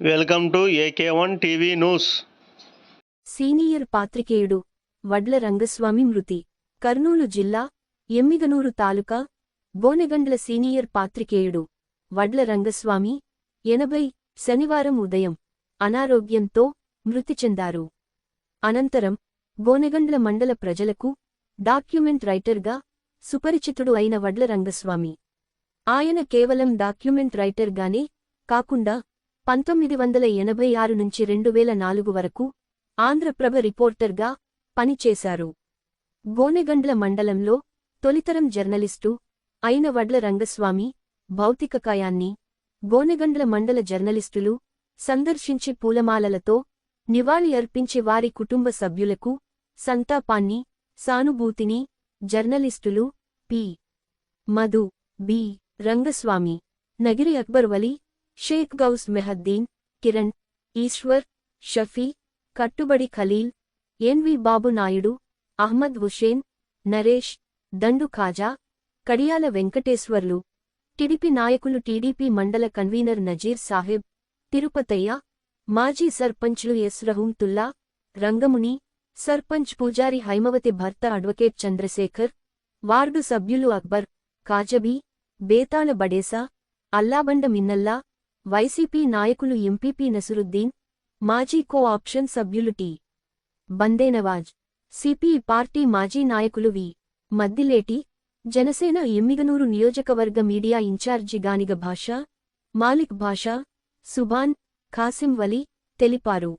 Welcome to AK one TV news. Senior పాత్రికేయుడు Vadla Rangaswamy మృతి. కర్నూలు జిల్లా ఎమ్మిగనూరు తాలూకా బోనెగండ్ల senior పాత్రికేయుడు వడ్ల రంగస్వామి ఎనభై శనివారం ఉదయం అనారోగ్యంతో మృతి చెందారు. అనంతరం బోనెగండ్ల మండల ప్రజలకు డాక్యుమెంట్ రైటర్గా సుపరిచితుడు అయిన వడ్ల రంగస్వామి. ఆయన కేవలం డాక్యుమెంట్ రైటర్గానే కాకుండా పంతొమ్మిది వందల ఎనభై ఆరు నుంచి రెండు వేల నాలుగు వరకు ఆంధ్రప్రభ రిపోర్టర్గా పనిచేశారు. గోనెగండ్ల మండలంలో తొలితరం జర్నలిస్టు అయిన వడ్ల రంగస్వామి భౌతికకాయాన్ని గోనెగండ్ల మండల జర్నలిస్టులు సందర్శించి పూలమాలలతో నివాళి అర్పించి వారి కుటుంబ సభ్యులకు సంతాపాన్ని సానుభూతిని journalists P. Madhu B. Rangaswamy Nagiri Akbar Vali Shaik Gouse Mohiddin Kiran Eshwar Shafi Kattubadi Khaleel NV Babu Naidu Ahmed Hussain Naresh Dandu Khaja Kadiyala Venkateswarlu TDP నాయకులు టీడీపీ మండల కన్వీనర్ నజీర్ సాహెబ్ తిరుపతయ్య మాజీ సర్పంచ్లు ఎస్ రహూంతుల్లా రంగముని సర్పంచ్ పూజారి హైమవతి భర్త అడ్వకేట్ చంద్రశేఖర్ వార్డు సభ్యులు Akbar Kajabi Betala Badesa Allabanda Minnalla YCP నాయకులు MPP నసురుద్దీన్ మాజీ co option సభ్యులు టి. బందేనవాజ్ సిపి పార్టీ మాజీ నాయకులు వి. మద్దిలేటి జనసేన ఎమ్మిగనూరు నియోజకవర్గ మీడియా ఇన్ఛార్జి గానిగ భాష మాలిక్ భాష సుభాన్ ఖాసిం వలి తెలిపారు.